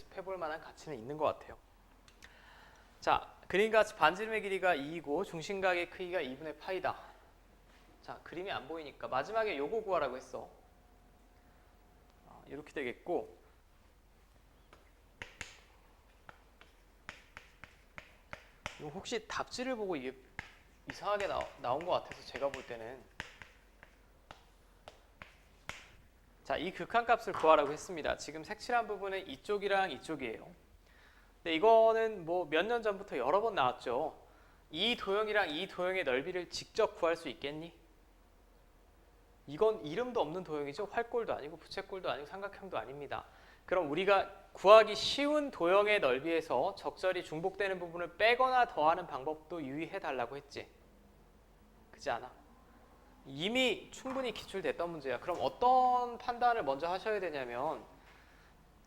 연습해 볼 만한 가치는 있는 것 같아요. 자, 그림같이 반지름의 길이가 2이고 중심각의 크기가 2분의 파이다. 자, 그림이 안 보이니까 마지막에 요거 구하라고 했어. 아, 이렇게 되겠고 이거 혹시 답지를 보고 이게 이상하게 나, 나온 것 같아서 제가 볼 때는 자, 이 극한값을 구하라고 했습니다. 지금 색칠한 부분은 이쪽이랑 이쪽이에요. 근데 이거는 뭐 몇 년 전부터 여러 번 나왔죠. 이 도형이랑 이 도형의 넓이를 직접 구할 수 있겠니? 이건 이름도 없는 도형이죠. 활골도 아니고 부채꼴도 아니고 삼각형도 아닙니다. 그럼 우리가 구하기 쉬운 도형의 넓이에서 적절히 중복되는 부분을 빼거나 더하는 방법도 유의해 달라고 했지. 그지 않아? 이미 충분히 기출됐던 문제야. 그럼 어떤 판단을 먼저 하셔야 되냐면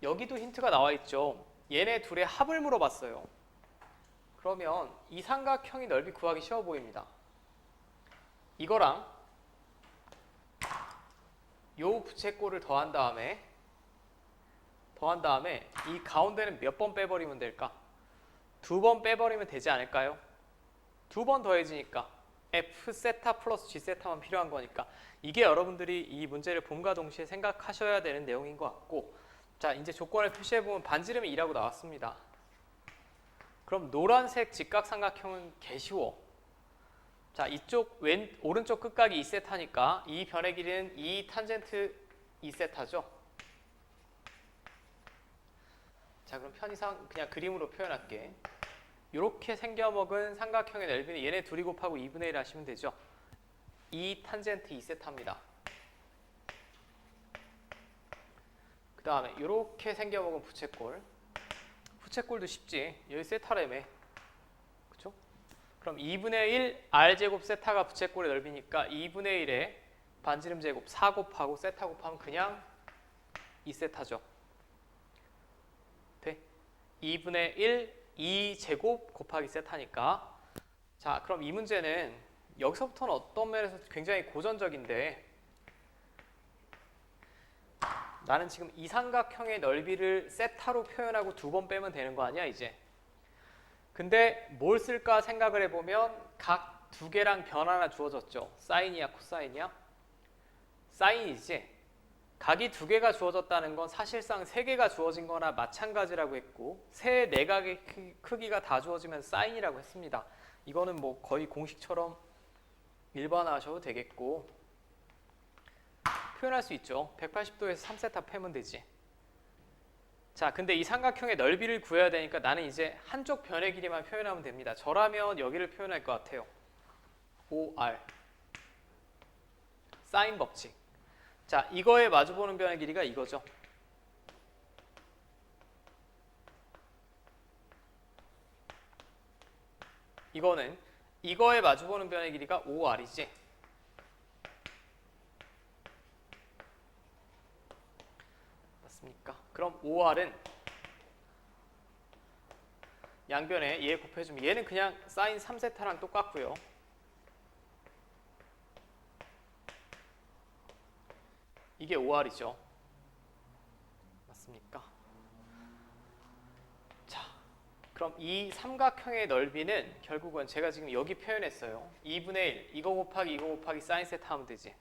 여기도 힌트가 나와 있죠. 얘네 둘의 합을 물어봤어요. 그러면 이 삼각형의 넓이 구하기 쉬워 보입니다. 이거랑 요 부채꼴을 더한 다음에 더한 다음에 이 가운데는 몇 번 빼버리면 될까? 두 번 빼버리면 되지 않을까요? 두 번 더해지니까 f 세타 플러스 g 세타만 필요한 거니까 이게 여러분들이 이 문제를 봄과 동시에 생각하셔야 되는 내용인 것 같고 자 이제 조건을 표시해 보면 반지름이 2라고 나왔습니다. 그럼 노란색 직각삼각형은 개쉬워. 자 이쪽 왼 오른쪽 끝각이 2세타니까 이 변의 길이는 2 탄젠트 2세타죠. 자 그럼 편의상 그냥 그림으로 표현할게. 이렇게 생겨먹은 삼각형의 넓이는 얘네 둘이 곱하고 2분의 1 하시면 되죠. 2 탄젠트 2세타입니다. 그 다음에 이렇게 생겨먹은 부채꼴. 부채꼴도 쉽지. 여기 세타라며. 그쵸? 그럼 2분의 1 r제곱 세타가 부채꼴의 넓이니까 2분의 1에 반지름 제곱 4 곱하고 세타 곱하면 그냥 2세타죠. 돼? 2분의 1 2제곱 곱하기 세타니까. 자 그럼 이 문제는 여기서부터는 어떤 면에서 굉장히 고전적인데 나는 지금 이 삼각형의 넓이를 세타로 표현하고 두 번 빼면 되는 거 아니야 이제? 근데 뭘 쓸까 생각을 해보면 각 두 개랑 변 하나 주어졌죠. 사인이야 코사인이야? 사인이지 각이 두 개가 주어졌다는 건 사실상 세 개가 주어진 거나 마찬가지라고 했고 세 내각의 크- 크기가 다 주어지면 사인이라고 했습니다. 이거는 뭐 거의 공식처럼 일반화하셔도 되겠고 표현할 수 있죠. 180도에서 3세타 빼면 되지. 자, 근데 이 삼각형의 넓이를 구해야 되니까 나는 이제 한쪽 변의 길이만 표현하면 됩니다. 저라면 여기를 표현할 것 같아요. OR 사인 법칙. 자, 이거에 마주보는 변의 길이가 이거죠. 이거는 이거에 마주보는 변의 길이가 5r이지. 맞습니까? 그럼 5r은 양변에 얘 곱해주면 얘는 그냥 사인 3세타랑 똑같고요. 이게 5R이죠. 맞습니까? 자, 그럼 이 삼각형의 넓이는 결국은 제가 지금 여기 표현했어요. 2분의 1, 이거 곱하기 이거 곱하기 사인 세타 하면 되지.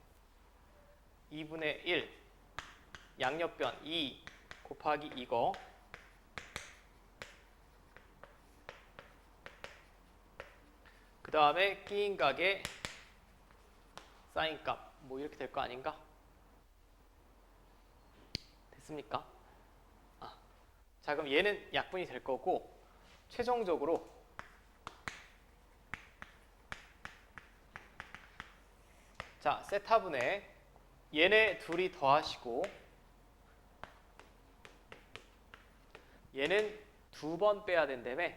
2분의 1, 양옆변 2 곱하기 이거 그 다음에 끼인 각의 사인 값 뭐 이렇게 될 거 아닌가? 됐습니까? 아, 자 그럼 얘는 약분이 될 거고 최종적으로 자 세타분에 얘네 둘이 더하시고 얘는 두 번 빼야 된다며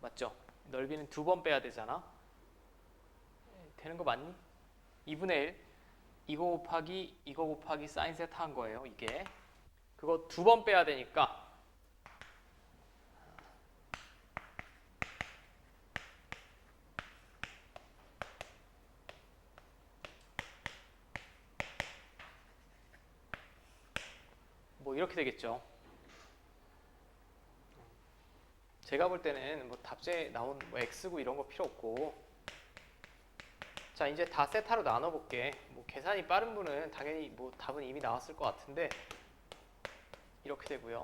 맞죠? 넓이는 두 번 빼야 되잖아 되는 거 맞니? 2분의 1 이거 곱하기 이거 곱하기 사인 세타 한 거예요 이게. 그거 두 번 빼야 되니까. 뭐 이렇게 되겠죠. 제가 볼 때는 뭐 답지에 나온 뭐 x구 이런 거 필요 없고 자 이제 다 세타로 나눠 볼게. 뭐 계산이 빠른 분은 당연히 뭐 답은 이미 나왔을 것 같은데 이렇게 되고요.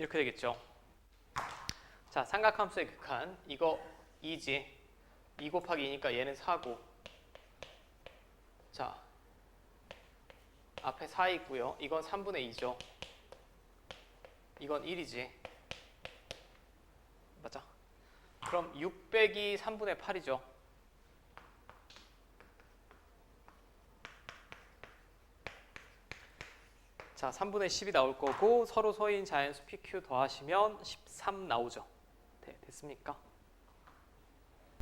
이렇게 되겠죠? 자 삼각함수의 극한 이거 2지. 2 곱하기 2니까 얘는 4고. 자 앞에 4 있고요. 이건 3분의 2죠. 이건 1이지. 맞아. 그럼 6 빼기 3분의 8이죠. 자 3분의 10이 나올 거고 서로 서인 자연수 PQ 더하시면 13 나오죠. 네, 됐습니까?